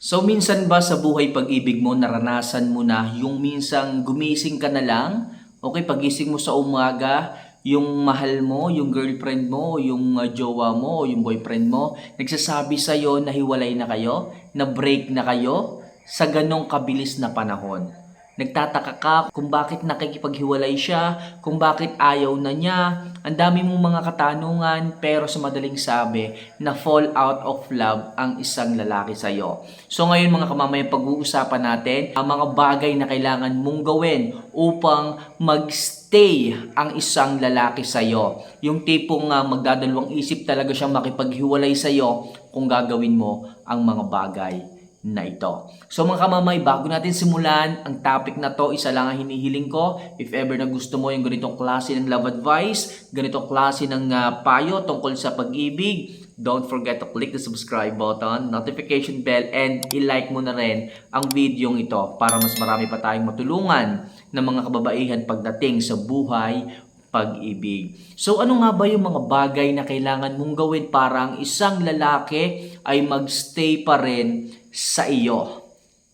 So minsan ba sa buhay pag-ibig mo naranasan mo na yung minsang gumising ka na lang, okay, pagising mo sa umaga, yung mahal mo, yung girlfriend mo, yung uh, jowa mo, yung boyfriend mo, nagsasabi sa iyo na hiwalay na kayo, na break na kayo sa ganong kabilis na panahon. Nagtataka ka kung bakit nakikipaghiwalay siya, kung bakit ayaw na niya. Ang dami mong mga katanungan pero sa madaling sabi na fall out of love ang isang lalaki sa iyo. So ngayon mga kamamay, pag-uusapan natin ang mga bagay na kailangan mong gawin upang magstay ang isang lalaki sa iyo. Yung tipong uh, magdadalawang isip talaga siyang makipaghiwalay sa iyo kung gagawin mo ang mga bagay na ito. So mga kamamay, bago natin simulan, ang topic na to, isa lang ang hinihiling ko. If ever na gusto mo yung ganitong klase ng love advice, ganitong klase ng uh, payo tungkol sa pag-ibig, don't forget to click the subscribe button, notification bell, and i-like mo na rin ang video ito para mas marami pa tayong matulungan ng mga kababaihan pagdating sa buhay pag-ibig. So ano nga ba yung mga bagay na kailangan mong gawin para ang isang lalaki ay magstay pa rin sa iyo?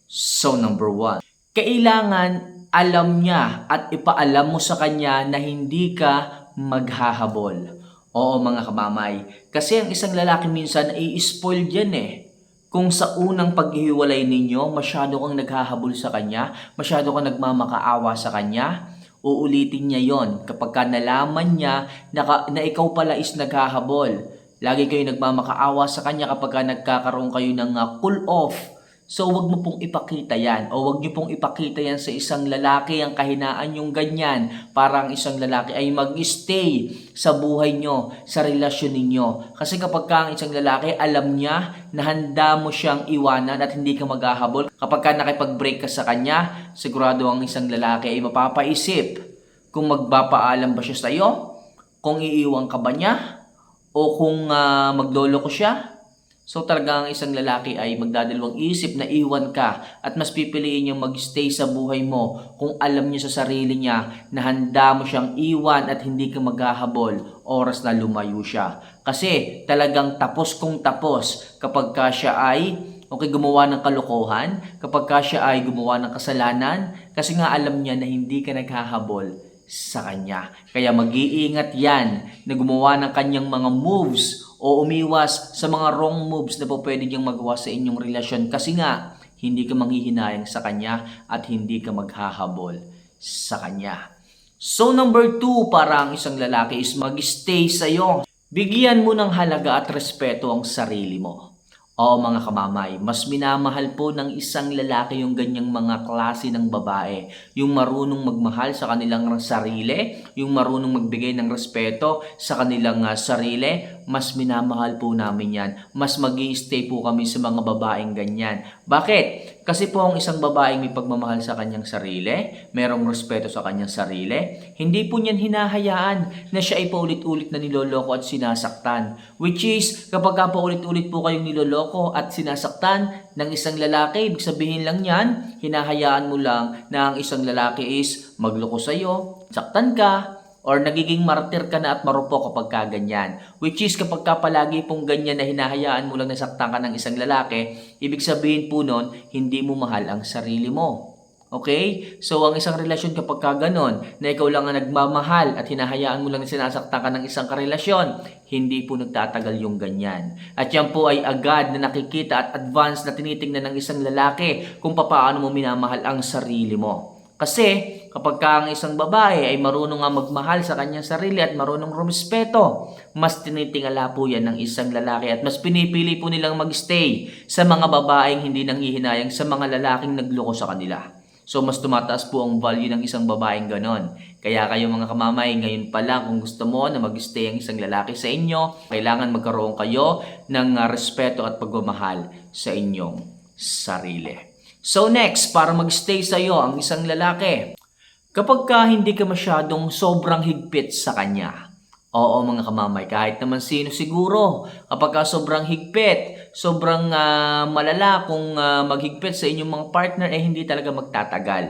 So number one, kailangan alam niya at ipaalam mo sa kanya na hindi ka maghahabol. Oo mga kamamay, kasi ang isang lalaki minsan ay spoil yan eh. Kung sa unang paghihiwalay ninyo, masyado kang naghahabol sa kanya, masyado kang nagmamakaawa sa kanya, uulitin niya yon kapag ka nalaman niya na, na ikaw pala is naghahabol. Lagi kayo nagmamakaawa sa kanya kapag ka nagkakaroon kayo ng uh, cool off. So wag mo pong ipakita yan o wag niyo pong ipakita yan sa isang lalaki ang kahinaan yung ganyan para ang isang lalaki ay mag-stay sa buhay nyo, sa relasyon ninyo. Kasi kapag ka ang isang lalaki alam niya na handa mo siyang iwanan at hindi ka maghahabol, kapag ka nakipag-break ka sa kanya, sigurado ang isang lalaki ay mapapaisip kung magpapaalam ba siya sa iyo, kung iiwan ka ba niya, o kung uh, maglolo ko siya. So talaga ang isang lalaki ay magdadalawang isip na iwan ka at mas pipiliin niyang magstay sa buhay mo kung alam niya sa sarili niya na handa mo siyang iwan at hindi ka maghahabol oras na lumayo siya. Kasi talagang tapos kung tapos kapag ka siya ay okay, gumawa ng kalokohan, kapag ka siya ay gumawa ng kasalanan, kasi nga alam niya na hindi ka naghahabol sa kanya. Kaya mag-iingat yan na gumawa ng kanyang mga moves o umiwas sa mga wrong moves na po pwede niyang magawa sa inyong relasyon kasi nga hindi ka manghihinayang sa kanya at hindi ka maghahabol sa kanya. So number two, para ang isang lalaki is mag-stay sa'yo. Bigyan mo ng halaga at respeto ang sarili mo. Oo mga kamamay, mas minamahal po ng isang lalaki yung ganyang mga klase ng babae. Yung marunong magmahal sa kanilang sarili, yung marunong magbigay ng respeto sa kanilang uh, sarili, mas minamahal po namin yan. Mas mag stay po kami sa mga babaeng ganyan. Bakit? Kasi po ang isang babaeng may pagmamahal sa kanyang sarili, merong respeto sa kanyang sarili, hindi po niyan hinahayaan na siya ay paulit-ulit na niloloko at sinasaktan. Which is, kapag ka paulit-ulit po kayong niloloko at sinasaktan ng isang lalaki, ibig sabihin lang yan, hinahayaan mo lang na ang isang lalaki is magloko sa'yo, saktan ka, or nagiging martir ka na at marupok kapag ka ganyan. Which is kapag ka palagi pong ganyan na hinahayaan mo lang nasaktan ka ng isang lalaki, ibig sabihin po nun, hindi mo mahal ang sarili mo. Okay? So, ang isang relasyon kapag ka ganon, na ikaw lang ang nagmamahal at hinahayaan mo lang na sinasaktan ka ng isang karelasyon, hindi po nagtatagal yung ganyan. At yan po ay agad na nakikita at advance na tinitingnan ng isang lalaki kung paano mo minamahal ang sarili mo. Kasi kapag ka ang isang babae ay marunong nga magmahal sa kanyang sarili at marunong rumespeto, mas tinitingala po yan ng isang lalaki at mas pinipili po nilang magstay sa mga babaeng hindi nanghihinayang sa mga lalaking nagloko sa kanila. So mas tumataas po ang value ng isang babaeng ganon. Kaya kayo mga kamamay, ngayon pa lang kung gusto mo na mag-stay ang isang lalaki sa inyo, kailangan magkaroon kayo ng uh, respeto at pagmamahal sa inyong sarili. So next, para magstay sa iyo ang isang lalaki, kapag ka hindi ka masyadong sobrang higpit sa kanya, Oo mga kamamay, kahit naman sino siguro, kapag ka sobrang higpit, sobrang uh, malala kung uh, maghigpit sa inyong mga partner, eh hindi talaga magtatagal.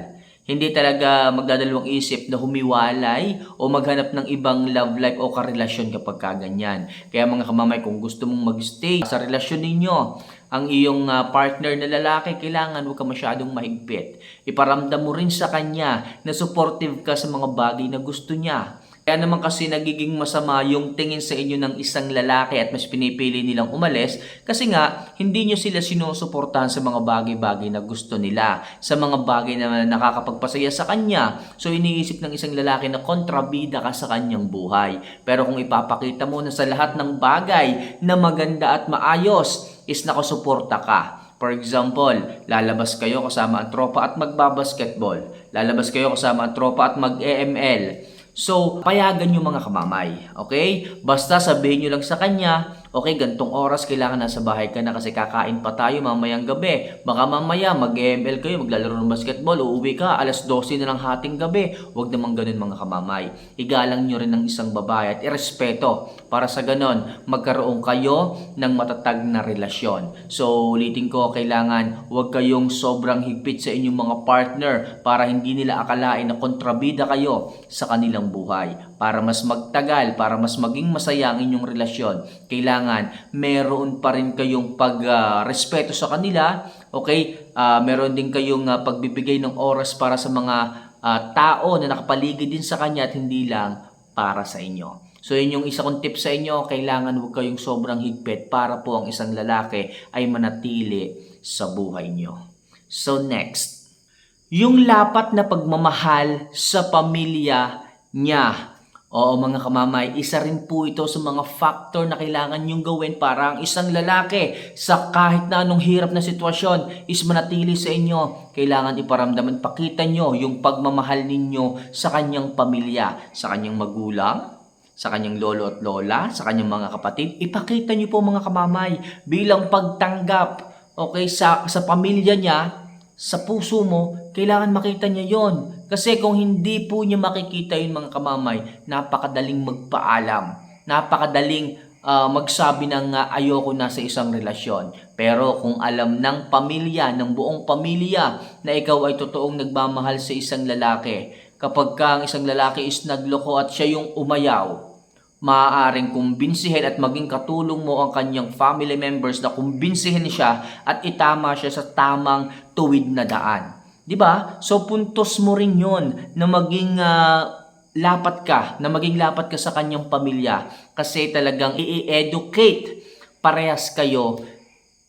Hindi talaga magdadalawang isip na humiwalay o maghanap ng ibang love life o karelasyon kapag kaganyan. Kaya mga kamamay, kung gusto mong magstay sa relasyon ninyo ang iyong ah, partner na lalaki, kailangan huwag ka masyadong mahigpit. Iparamdam mo rin sa kanya na supportive ka sa mga bagay na gusto niya. Kaya naman kasi nagiging masama yung tingin sa inyo ng isang lalaki at mas pinipili nilang umalis kasi nga hindi nyo sila sinusuportahan sa mga bagay-bagay na gusto nila, sa mga bagay na nakakapagpasaya sa kanya. So iniisip ng isang lalaki na kontrabida ka sa kanyang buhay. Pero kung ipapakita mo na sa lahat ng bagay na maganda at maayos, is nakasuporta ka. For example, lalabas kayo kasama ang tropa at magbabasketball. Lalabas kayo kasama ang tropa at mag-EML. So, payagan nyo mga kamamay. Okay? Basta sabihin nyo lang sa kanya, okay, gantong oras kailangan nasa bahay ka na kasi kakain pa tayo mamayang gabi. Baka mamaya mag-ML kayo, maglalaro ng basketball, uuwi ka, alas 12 na ng hating gabi. Huwag naman ganun mga kamamay. Igalang nyo rin ng isang babae at irespeto para sa ganon, magkaroon kayo ng matatag na relasyon. So, ulitin ko, kailangan huwag kayong sobrang higpit sa inyong mga partner para hindi nila akalain na kontrabida kayo sa kanilang buhay. Para mas magtagal, para mas maging masaya ang inyong relasyon, kailangan meron pa rin kayong pag-respeto sa kanila, okay? Ah, meron din kayong ah, pagbibigay ng oras para sa mga ah, tao na nakapaligid din sa kanya at hindi lang para sa inyo. So yun yung isa kong tip sa inyo, kailangan huwag kayong sobrang higpit para po ang isang lalaki ay manatili sa buhay nyo. So next, yung lapat na pagmamahal sa pamilya niya. Oo mga kamamay, isa rin po ito sa mga factor na kailangan nyong gawin para ang isang lalaki sa kahit na anong hirap na sitwasyon is manatili sa inyo. Kailangan iparamdam at pakita nyo yung pagmamahal ninyo sa kanyang pamilya, sa kanyang magulang, sa kanyang lolo at lola, sa kanyang mga kapatid. Ipakita nyo po mga kamamay bilang pagtanggap okay, sa, sa pamilya niya, sa puso mo, kailangan makita niya yon. Kasi kung hindi po niya makikita yun mga kamamay, napakadaling magpaalam. Napakadaling ah, magsabi ng ah, ayoko na sa isang relasyon. Pero kung alam ng pamilya, ng buong pamilya, na ikaw ay totoong nagmamahal sa isang lalaki, kapag ka ang isang lalaki is nagloko at siya yung umayaw, maaaring kumbinsihin at maging katulong mo ang kanyang family members na kumbinsihin siya at itama siya sa tamang tuwid na daan. 'Di ba? So puntos mo rin 'yon na maging ah, lapat ka, na maging lapat ka sa kanyang pamilya kasi talagang i-educate parehas kayo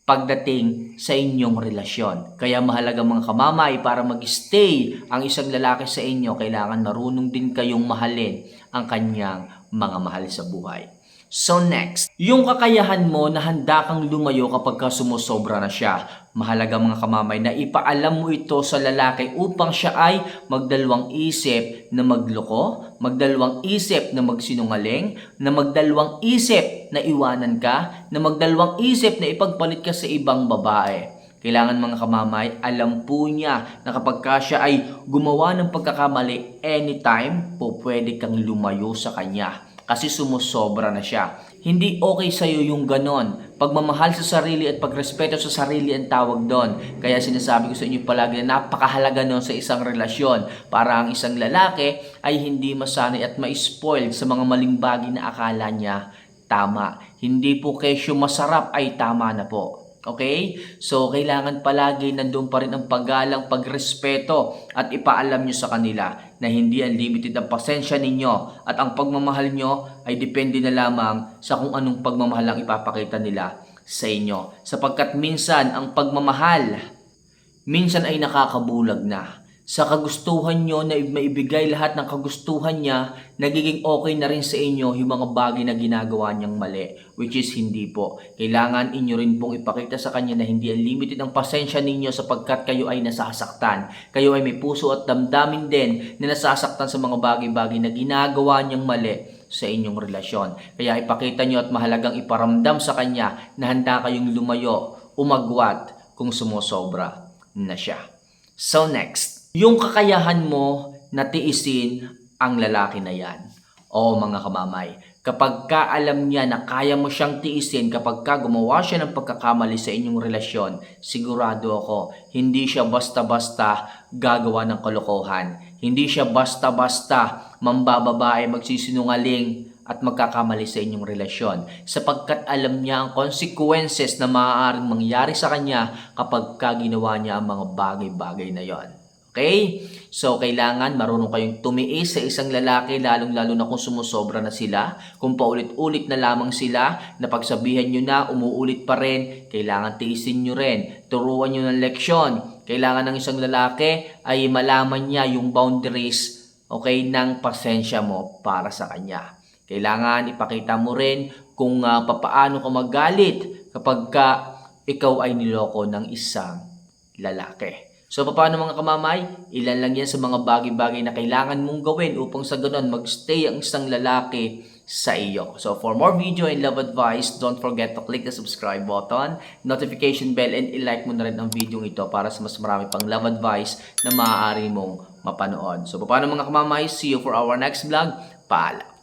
pagdating sa inyong relasyon. Kaya mahalaga mga kamamay para mag-stay ang isang lalaki sa inyo, kailangan marunong din kayong mahalin ang kanyang mga mahal sa buhay. So next, yung kakayahan mo na handa kang lumayo kapag ka sumusobra na siya. Mahalaga mga kamamay na ipaalam mo ito sa lalaki upang siya ay magdalawang isip na magloko, magdalawang isip na magsinungaling, na magdalawang isip na iwanan ka, na magdalawang isip na ipagpalit ka sa ibang babae. Kailangan mga kamamay, alam po niya na kapag ka siya ay gumawa ng pagkakamali anytime, po pwede kang lumayo sa kanya kasi sumusobra na siya. Hindi okay sa'yo yung ganon. Pagmamahal sa sarili at pagrespeto sa sarili ang tawag doon. Kaya sinasabi ko sa inyo palagi na napakahalaga nun sa isang relasyon para ang isang lalaki ay hindi masanay at ma-spoiled sa mga maling bagay na akala niya tama. Hindi po kesyo masarap ay tama na po. Okay? So, kailangan palagi nandun pa rin ang paggalang, pagrespeto at ipaalam nyo sa kanila na hindi unlimited ang pasensya ninyo at ang pagmamahal nyo ay depende na lamang sa kung anong pagmamahal ang ipapakita nila sa inyo. Sapagkat minsan ang pagmamahal, minsan ay nakakabulag na sa kagustuhan nyo na maibigay lahat ng kagustuhan niya, nagiging okay na rin sa inyo yung mga bagay na ginagawa niyang mali, which is hindi po. Kailangan inyo rin pong ipakita sa kanya na hindi unlimited ang pasensya ninyo sapagkat kayo ay nasasaktan. Kayo ay may puso at damdamin din na nasasaktan sa mga bagay-bagay na ginagawa niyang mali sa inyong relasyon. Kaya ipakita nyo at mahalagang iparamdam sa kanya na handa kayong lumayo, umagwat kung sumusobra na siya. So next, yung kakayahan mo na tiisin ang lalaki na yan. Oo mga kamamay, kapag ka alam niya na kaya mo siyang tiisin kapag ka gumawa siya ng pagkakamali sa inyong relasyon, sigurado ako, hindi siya basta-basta gagawa ng kalokohan. Hindi siya basta-basta mambababae magsisinungaling at magkakamali sa inyong relasyon sapagkat alam niya ang consequences na maaaring mangyari sa kanya kapag ka ginawa niya ang mga bagay-bagay na yon. Okay? So, kailangan marunong kayong tumiis sa isang lalaki, lalong-lalo na kung sumusobra na sila. Kung paulit-ulit na lamang sila, napagsabihan nyo na, umuulit pa rin, kailangan tiisin nyo rin. Turuan nyo ng leksyon. Kailangan ng isang lalaki ay malaman niya yung boundaries, okay, ng pasensya mo para sa kanya. Kailangan ipakita mo rin kung uh, papaano ka magalit kapag ka ikaw ay niloko ng isang lalaki. So, paano mga kamamay? Ilan lang yan sa mga bagay-bagay na kailangan mong gawin upang sa ganun magstay ang isang lalaki sa iyo. So, for more video and love advice, don't forget to click the subscribe button, notification bell, and i-like mo na rin ang video ito para sa mas marami pang love advice na maaari mong mapanood. So, paano mga kamamay? See you for our next vlog. Paalam!